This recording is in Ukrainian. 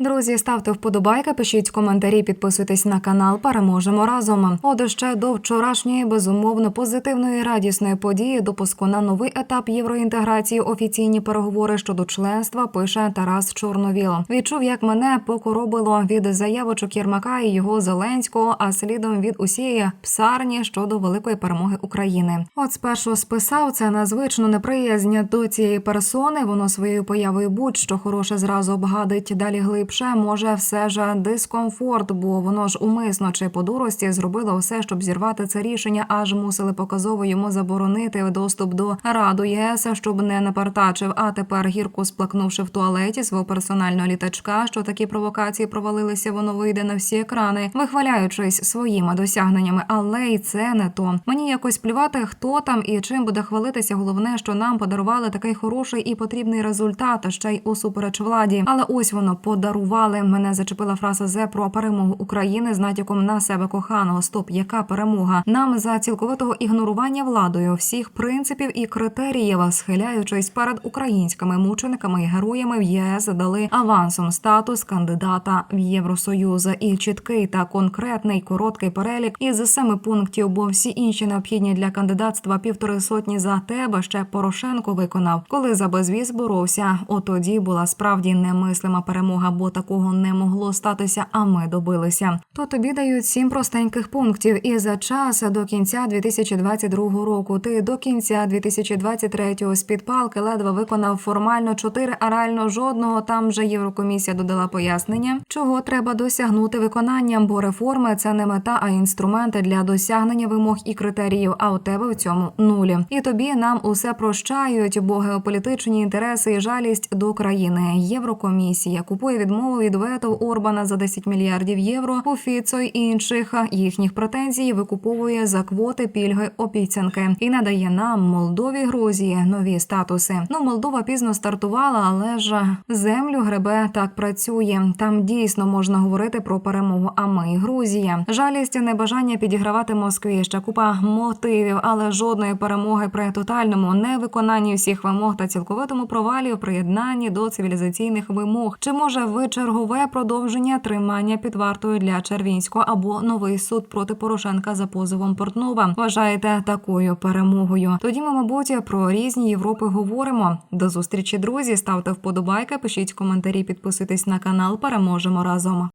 друзі, ставте вподобайки, пишіть коментарі, підписуйтесь на канал. Переможемо разом. От ще до вчорашньої безумовно позитивної радісної події допуску на новий етап євроінтеграції. Офіційні переговори щодо членства пише Тарас Чорновіл. Відчув, як мене покоробило від заявочок Єрмака і його Зеленського, а слідом від усієї псарні щодо великої перемоги України. От спершу списав це на звичну неприязнь до цієї персони. Воно своєю появою будь-що хороше зразу обгадить. Далі глибше може все ж дискомфорт, бо воно ж умисно чи по дурості зробило все, щоб зірвати це рішення, аж мусили показово йому заборонити доступ до раду ЄС, щоб не напартачив. А тепер гірко сплакнувши в туалеті свого персонального літачка, що такі провокації провалилися, воно вийде на всі екрани, вихваляючись своїми досягненнями. Але й це не то. Мені якось плювати, хто там і чим буде хвалитися. Головне, що нам подарували такий хороший і потрібний результат, ще й усупереч владі. Але ось воно подарували. Мене зачепила фраза Зе про перемогу України з натяком на себе коханого. Стоп, яка перемога? Нам за цілковитого ігнорування владою всіх принципів і критеріїв, схиляючись перед українськими мучениками і героями в ЄС, дали авансом статус кандидата в Євросоюз і чіткий та конкретний короткий перелік із семи пунктів, бо всі інші необхідні для кандидатства півтори сотні за тебе ще Порошенко виконав, коли за безвіз боровся. От тоді була справді немислима перемога, бо такого не могло статися. А ми добилися. То тобі дають сім простеньких пунктів, і за час до кінця 2022 року. Ти до кінця 2023 з під палки ледве виконав формально чотири, а реально жодного. Там вже Єврокомісія додала пояснення, чого треба досягнути виконанням, бо реформи це не мета, а інструменти для досягнення вимог і критеріїв. А у тебе в цьому нулі. І тобі нам усе прощають, бо геополітичні інтереси і жалість до країни. Єврокомісія купує відмову від вето Орбана за 10 мільярдів євро. У Фіцо й інших їхніх претензій викуповує за квоти пільги обіцянки і надає нам Молдові Грузії нові статуси. Ну Молдова пізно стартувала, але ж землю гребе так працює. Там дійсно можна говорити про перемогу. А ми Грузія. Жалість, небажання підігравати Москві. Ще купа мотивів, але жодної перемоги при тотальному невиконанні всіх вимог та цілковитому провалі у приєднанні до цивілізаційних вимог. Чи може ви чергове продовження тримання під вартою для Червінського або новий суд проти Порошенка за позовом Портнова? Вважаєте такою перемогою? Тоді ми, мабуть, про різні Європи говоримо. До зустрічі, друзі. Ставте вподобайки, пишіть коментарі, підписуйтесь на канал. Переможемо разом.